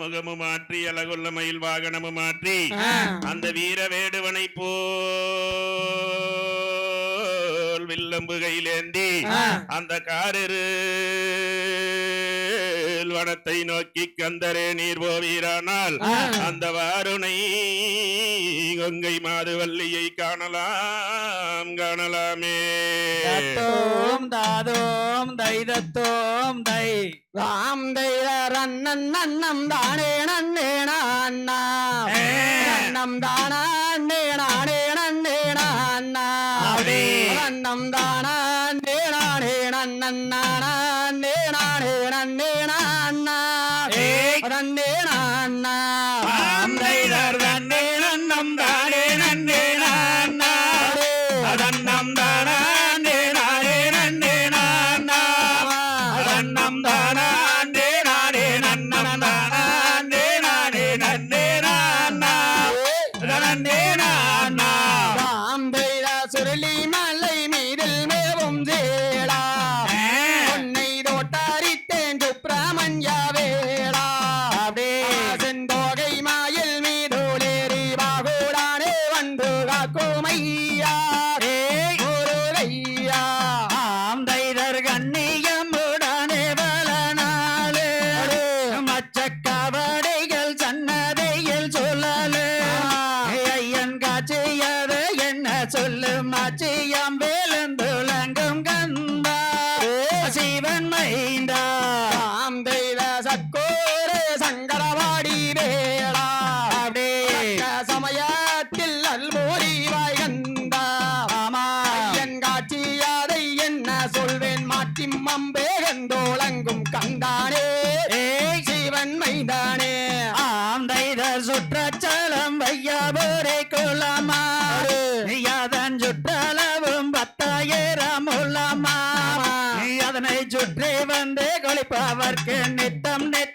முகமு மாற்றி அழகுள்ள மயில் வாகனமு மாற்றி. அந்த வீர வேடுவனை போல் வில்லம்பு கையிலேந்தி. அந்த காரிரு வனத்தை நோக்கி கந்தரே நீர் போவீரானால். அந்த வாருணை கொங்கை மாதுவல்லியை காணலாம் காணலாமே தத்தோம் தாதோம் தைதத்தோம் தை ராம் தைர ரன்னன் நன்னம் தானே நன்னே நான்னா. நன்னம் தானா நானே நன்னே நான்னா. ரன்னம் தானா நானே நன்னன் நானா என்ன சொல்லு மாச்சியம் வேலந்துலங்கும் கண் சுற்றச்சலம் வையாபுரை குலமா அதன் சுற்றளவும் பத்தாயிரம் உள்ளமா? அதனை சுற்றி வந்து கொளிப்பவர்க்கு நித்தம் நித்தம்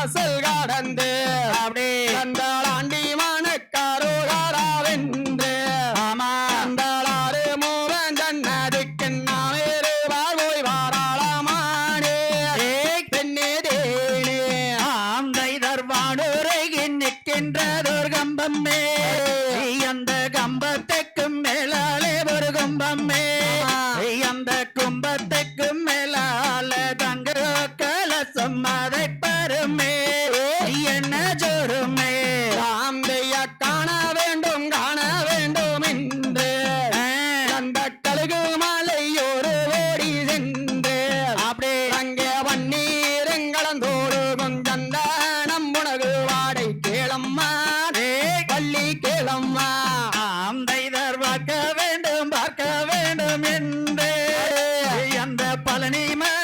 வாசல் கடந்து அப்படி. கந்தளாண்டி மனக்காரோகாராவென்று ஆமா. கந்தளாறு மூவன் ஜன்னதுக்கு நாமேறு வாழ்வோய் வாராளமானே. பெண்ணே தேனே. ஆம் தைதர் வானுரையில் நிற்கின்றதொரு கம்பம்மே அந்த கம்பத்துக்கும் மேலாலே ஒரு கும்பம்மே. அந்த கும்பத்துக்கும் மேலால தங்க கலசம் என்று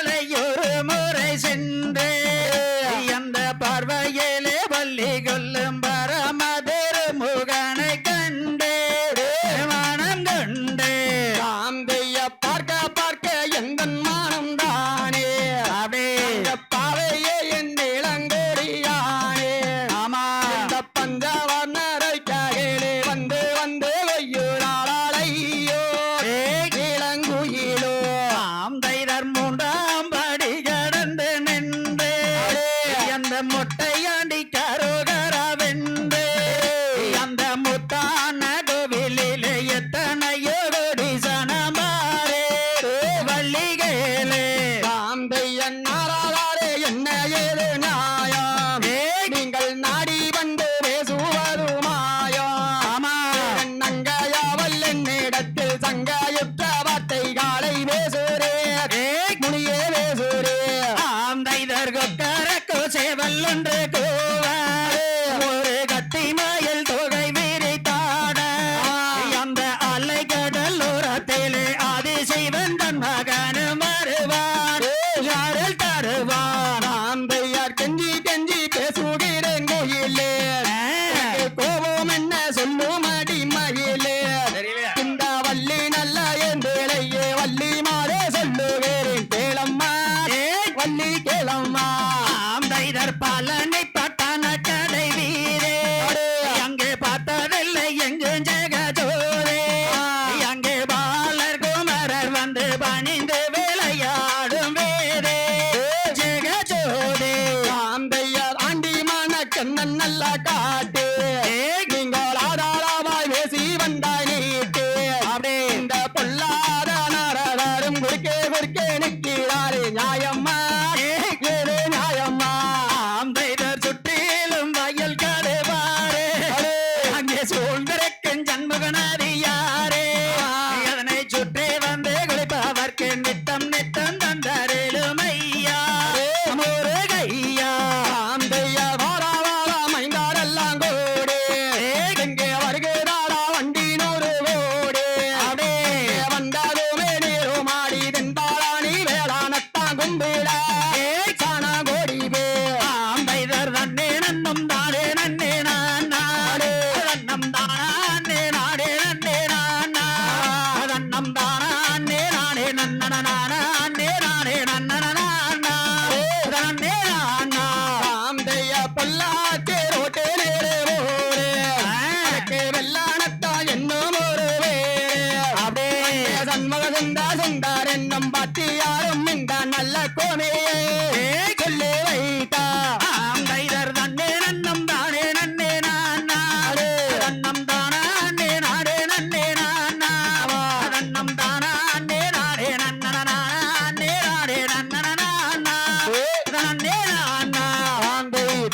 yeah.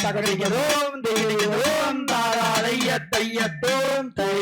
தகடுகிறோம் திகடுகிறோம் தாராளைய தையத்தோம். தை